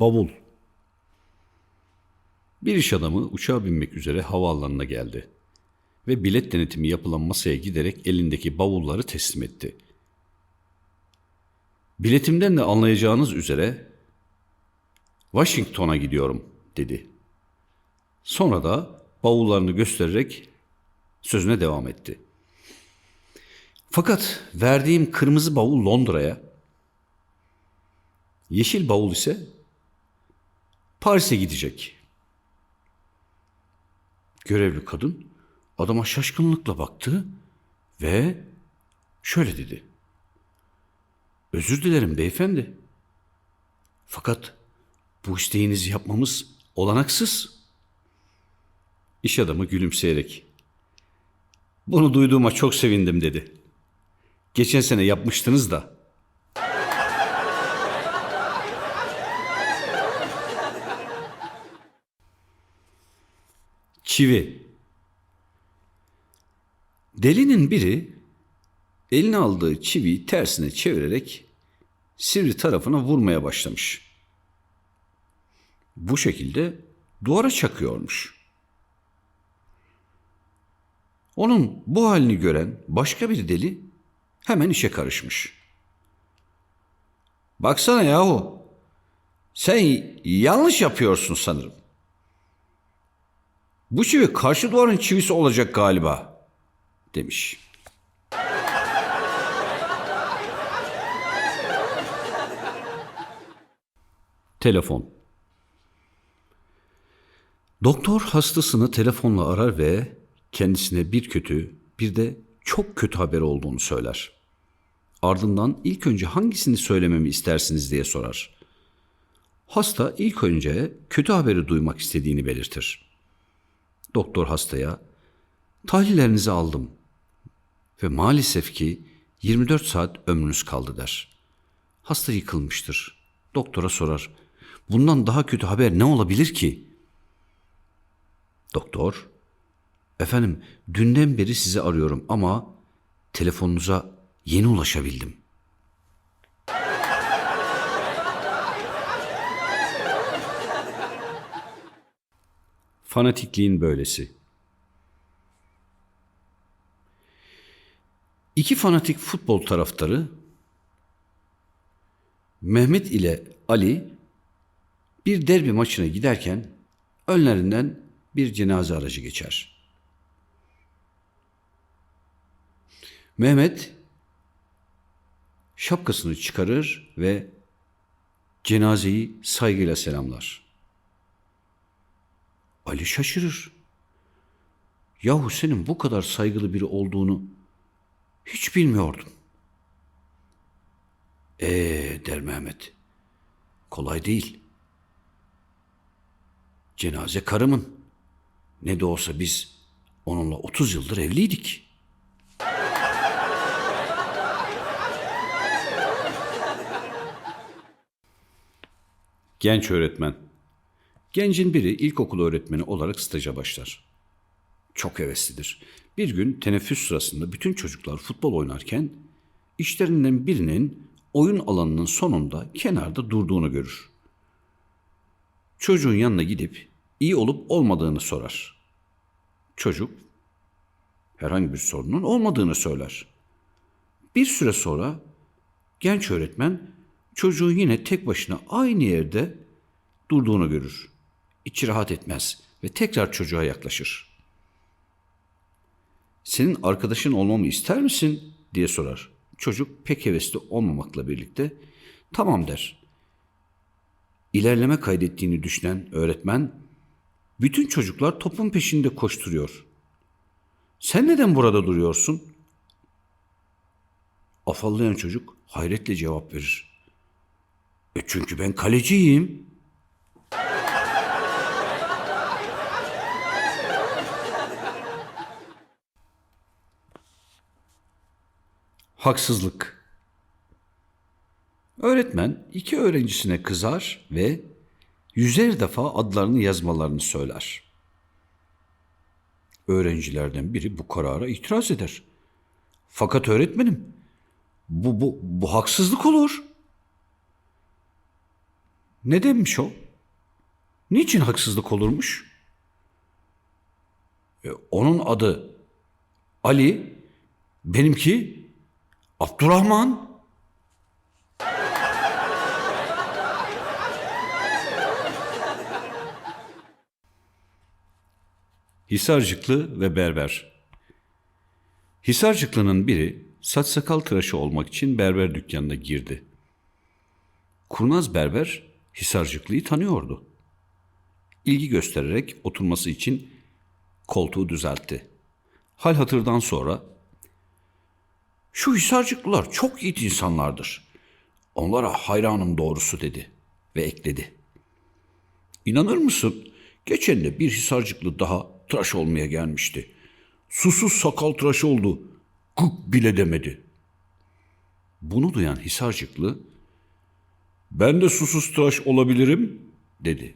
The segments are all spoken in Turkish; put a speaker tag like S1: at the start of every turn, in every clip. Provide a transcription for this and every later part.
S1: Bavul. Bir iş adamı uçağa binmek üzere havaalanına geldi ve bilet denetimi yapılan masaya giderek elindeki bavulları teslim etti. Biletimden de anlayacağınız üzere Washington'a gidiyorum dedi. Sonra da bavullarını göstererek sözüne devam etti. Fakat verdiğim kırmızı bavul Londra'ya, yeşil bavul ise Paris'e gidecek. Görevli kadın adama şaşkınlıkla baktı ve şöyle dedi. Özür dilerim beyefendi. Fakat bu isteğinizi yapmamız olanaksız. İş adamı gülümseyerek bunu duyduğuma çok sevindim dedi. Geçen sene yapmıştınız da. Çivi. Delinin biri eline aldığı çiviyi tersine çevirerek sivri tarafına vurmaya başlamış. Bu şekilde duvara çakıyormuş. Onun bu halini gören başka bir deli hemen işe karışmış. Baksana yahu, sen yanlış yapıyorsun sanırım. Bu çivi karşı duvarın çivisi olacak galiba, demiş. Telefon. Doktor hastasını telefonla arar ve kendisine bir kötü, bir de çok kötü haber olduğunu söyler. Ardından ilk önce hangisini söylememi istersiniz diye sorar. Hasta ilk önce kötü haberi duymak istediğini belirtir. Doktor hastaya, tahlillerinizi aldım ve maalesef ki 24 saat ömrünüz kaldı der. Hasta yıkılmıştır. Doktora sorar, bundan daha kötü haber ne olabilir ki? Doktor, efendim dünden beri sizi arıyorum ama telefonunuza yeni ulaşabildim. Fanatikliğin böylesi. İki fanatik futbol taraftarı Mehmet ile Ali bir derbi maçına giderken önlerinden bir cenaze aracı geçer. Mehmet şapkasını çıkarır ve cenazeyi saygıyla selamlar. Ali şaşırır. Yahu senin bu kadar saygılı biri olduğunu hiç bilmiyordum. Ee der Mehmet. Kolay değil. Cenaze karımın. Ne de olsa biz onunla 30 yıldır evliydik. Genç öğretmen. Gencin biri ilkokul öğretmeni olarak staja başlar. Çok heveslidir. Bir gün teneffüs sırasında bütün çocuklar futbol oynarken işlerinden birinin oyun alanının sonunda kenarda durduğunu görür. Çocuğun yanına gidip iyi olup olmadığını sorar. Çocuk herhangi bir sorunun olmadığını söyler. Bir süre sonra genç öğretmen çocuğun yine tek başına aynı yerde durduğunu görür. İçi rahat etmez ve tekrar çocuğa yaklaşır. Senin arkadaşın olmamı ister misin diye sorar. Çocuk pek hevesli olmamakla birlikte tamam der. İlerleme kaydettiğini düşünen öğretmen bütün çocuklar topun peşinde koşturuyor. Sen neden burada duruyorsun? Afallayan çocuk hayretle cevap verir. E çünkü ben kaleciyim. Haksızlık. Öğretmen iki öğrencisine kızar ve yüzer defa adlarını yazmalarını söyler. Öğrencilerden biri bu karara itiraz eder. Fakat öğretmenim, bu, bu, bu haksızlık olur. Ne demiş o? Niçin haksızlık olurmuş? E, onun adı Ali, benimki Abdurrahman. Hisarcıklı ve berber. Hisarcıklı'nın biri saç sakal tıraşı olmak için berber dükkanına girdi. Kurnaz berber Hisarcıklı'yı tanıyordu. İlgi göstererek oturması için koltuğu düzeltti. Hal hatırdan sonra şu Hisarcıklılar çok yiğit insanlardır. Onlara hayranım doğrusu dedi ve ekledi. İnanır mısın? Geçen de bir Hisarcıklı daha tıraş olmaya gelmişti. Susuz sakal tıraş oldu. Kık bile demedi. Bunu duyan Hisarcıklı, ben de susuz tıraş olabilirim dedi.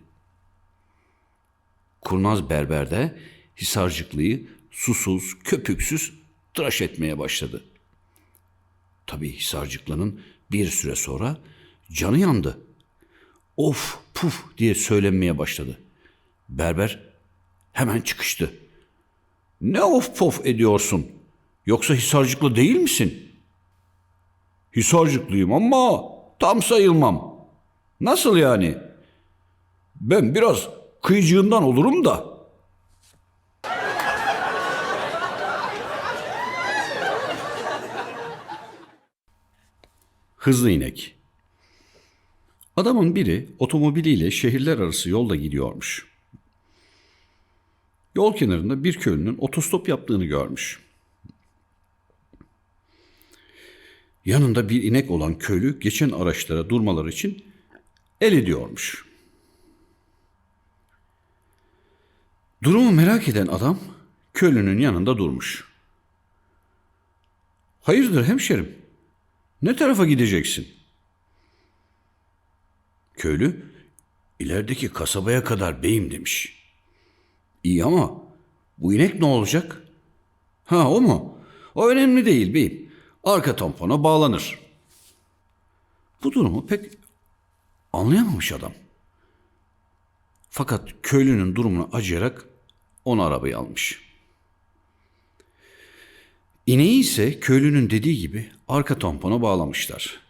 S1: Kurnaz berber de Hisarcıklı'yı susuz, köpüksüz tıraş etmeye başladı. Tabii Hisarcıklı'nın bir süre sonra canı yandı. Of puf diye söylenmeye başladı. Berber hemen çıkıştı. Ne of pof ediyorsun? Yoksa Hisarcıklı değil misin? Hisarcıklıyım ama tam sayılmam. Nasıl yani? Ben biraz kıyıcığından olurum da. Hızlı inek. Adamın biri otomobiliyle şehirler arası yolda gidiyormuş. Yol kenarında bir köylünün otostop yaptığını görmüş. Yanında bir inek olan köylü geçen araçlara durmaları için el ediyormuş. Durumu merak eden adam köylünün yanında durmuş. Hayırdır hemşerim? Ne tarafa gideceksin? Köylü, ilerideki kasabaya kadar beyim demiş. İyi ama bu inek ne olacak? Ha o mu? O önemli değil beyim. Arka tampona bağlanır. Bu durumu pek anlayamamış adam. Fakat köylünün durumuna acıyarak onu arabaya almış. İneği ise köylünün dediği gibi arka tampona bağlamışlar.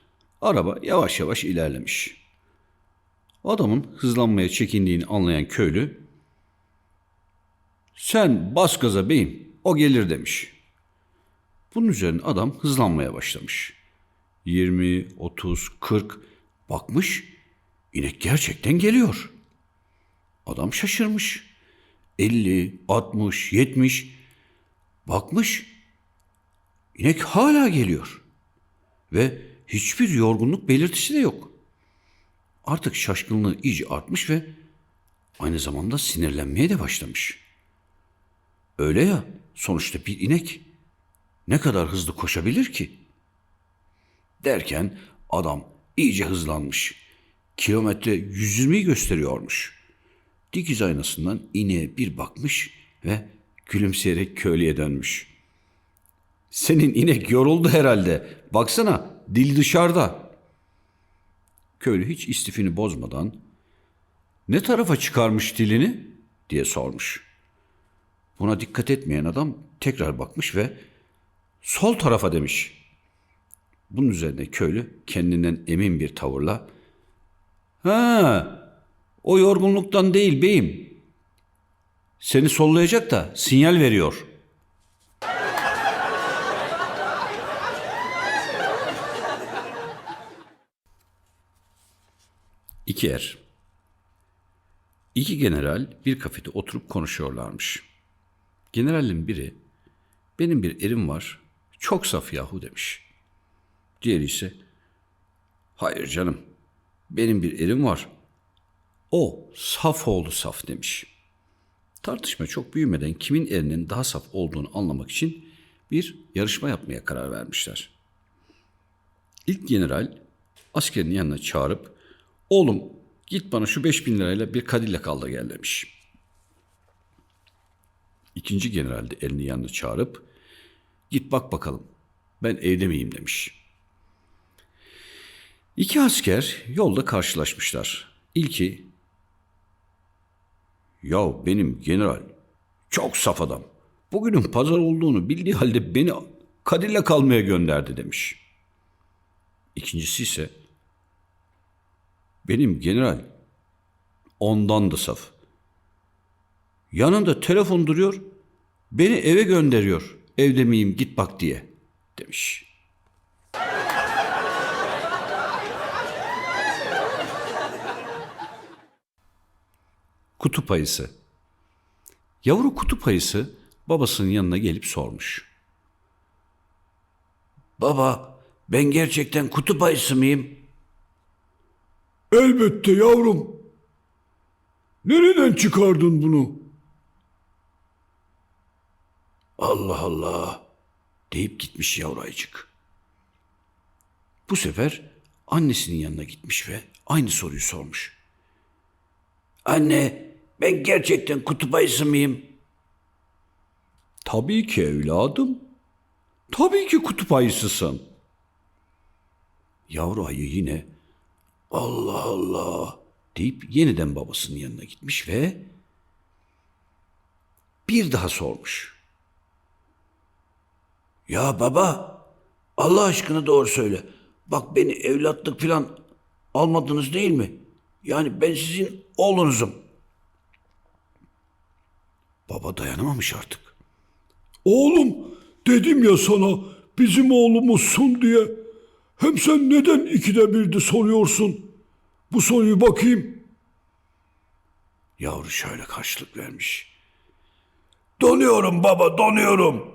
S1: Araba yavaş yavaş ilerlemiş. Adamın hızlanmaya çekindiğini anlayan köylü, sen bas gaza beyim, o gelir demiş. Bunun üzerine adam hızlanmaya başlamış. 20, 30, 40 bakmış, inek gerçekten geliyor. Adam şaşırmış. 50, 60, 70 bakmış, inek hala geliyor. Ve hiçbir yorgunluk belirtisi de yok. Artık şaşkınlığı iyice artmış ve aynı zamanda sinirlenmeye de başlamış. Öyle ya, sonuçta bir inek ne kadar hızlı koşabilir ki? Derken adam iyice hızlanmış. Kilometre 120'yi gösteriyormuş. Dikiz aynasından ineğe bir bakmış ve gülümseyerek köylüye dönmüş. Senin inek yoruldu herhalde. Baksana dil dışarıda. Köylü hiç istifini bozmadan ne tarafa çıkarmış dilini diye sormuş. Buna dikkat etmeyen adam tekrar bakmış ve sol tarafa demiş. Bunun üzerine köylü kendinden emin bir tavırla Ha, o yorgunluktan değil beyim. Seni sollayacak da sinyal veriyor. İki er. İki general bir kafede oturup konuşuyorlarmış. Generalin biri, benim bir erim var, çok saf yahu demiş. Diğeri ise, hayır canım, benim bir erim var, o saf oldu saf demiş. Tartışma çok büyümeden kimin erinin daha saf olduğunu anlamak için bir yarışma yapmaya karar vermişler. İlk general askerin yanına çağırıp oğlum git bana şu 5000 lirayla bir Cadillac al da gel demiş. İkinci general de elini yanına çağırıp git bak bakalım ben evde miyim demiş. İki asker yolda karşılaşmışlar. İlki, ya benim general çok saf adam. Bugünün pazar olduğunu bildiği halde beni Kadir'le kalmaya gönderdi demiş. İkincisi ise, benim general ondan da saf. Yanında telefon duruyor, beni eve gönderiyor. Evde miyim git bak diye demiş. Kutup ayısı. Yavru kutup ayısı babasının yanına gelip sormuş. Baba, ben gerçekten kutup ayısı mıyım?
S2: Elbette yavrum. Nereden çıkardın bunu?
S1: Allah Allah deyip gitmiş yavru ayıcık. Bu sefer annesinin yanına gitmiş ve aynı soruyu sormuş. Anne, ben gerçekten kutup ayısı mıyım? Tabii ki evladım. Tabii ki kutup ayısısın. Yavru ayı yine Allah Allah deyip yeniden babasının yanına gitmiş ve bir daha sormuş. Ya baba, Allah aşkına doğru söyle. Bak beni evlatlık falan almadınız değil mi? Yani ben sizin oğlunuzum. Baba dayanamamış artık.
S2: Oğlum dedim ya sana bizim oğlumuzsun diye. Hem sen neden ikide birde soruyorsun? Bu soruyu bakayım.
S1: Yavru şöyle karşılık vermiş. Donuyorum baba, donuyorum.